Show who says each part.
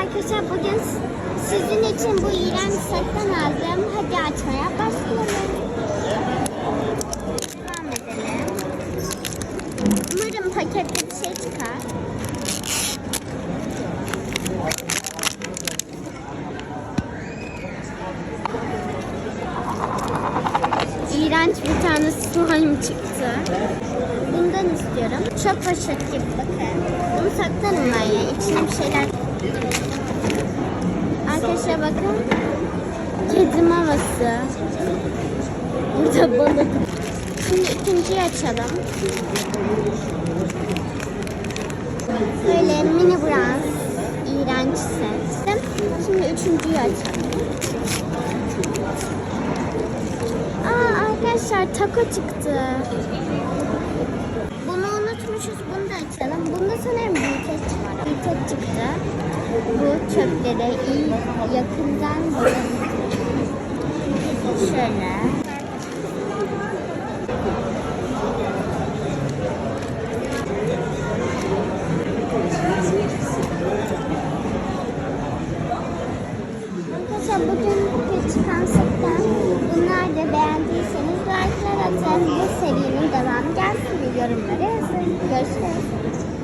Speaker 1: arkadaşlar bugün sizin için bu iğrenç setten aldım. Hadi açmaya başlayalım. Devam edelim. Umarım pakette bir şey çıkar. İğrenç bir tane slime çıktı. Bundan istiyorum. Çöp poşet gibi bakın. Bunu saklarım ya. İçine bir şeyler... Arkadaşlar bakın. Kedi maması. Burada balık. Şimdi ikinciyi açalım. Böyle mini bronz. İğrenç set. Şimdi üçüncüyü açalım. Aa arkadaşlar taco çıktı. Bunu unutmuşuz. Bunu da açalım. Bunda sanırım büyüteç var. Büyüteç çıktı. Bu çöpleri iyi yakından bakın. Şöyle. Arkadaşlar bugün bir çıkan setten bunlar da beğendiyseniz like'lar atın. Bu serinin devamı gelsin. Yorumlara yazın. Görüşürüz.